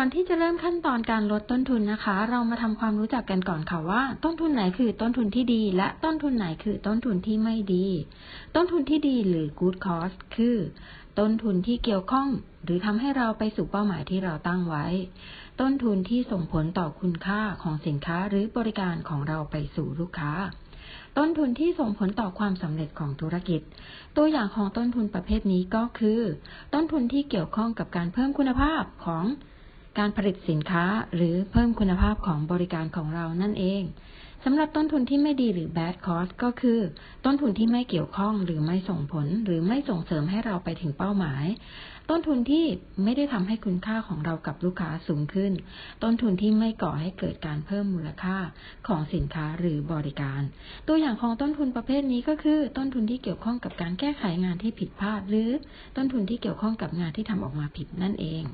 ก่อนที่จะเริ่มขั้นตอนการลดต้นทุนนะคะ เรามาทำความรู้จักกันก่อนค่ะว่า ต้นทุนไหนคือต้นทุนที่ดี และต้นทุนไหนคือต้นทุนที่ไม่ดี ต้นทุนที่ดีหรือ good cost คือ ต้นทุนที่เกี่ยวข้อง หรือทำให้เราไปสู่เป้าหมายที่เราตั้งไว้ ต้นทุนที่ส่งผลต่อคุณค่าของสินค้าหรือบริการของเราไปสู่ลูกค้าต้นทุนที่ส่งผลต่อความสำเร็จของธุรกิจ ตัวอย่างของต้นทุนประเภทนี้ก็คือ ต้นทุนที่เกี่ยวข้องกับการเพิ่มคุณภาพของ การผลิตสินค้าหรือเพิ่มคุณภาพของบริการของเรานั่นเองสำหรับต้นทุนที่ไม่ดีหรือ bad cost ก็คือ ต้นทุนที่ไม่เกี่ยวข้องหรือไม่ส่งผล หรือไม่ส่งเสริมให้เราไปถึงเป้าหมาย ต้นทุนที่ไม่ได้ทำให้คุณค่าของเรากับลูกค้าสูงขึ้น ต้นทุนที่ไม่ก่อให้เกิดการเพิ่มมูลค่าของสินค้าหรือบริการ ตัวอย่างของต้นทุนประเภทนี้ก็คือ ต้นทุนที่เกี่ยวข้องกับการแก้ไขงานที่ผิดพลาด หรือต้นทุนที่เกี่ยวข้องกับงานที่ทำออกมาผิดนั่นเอง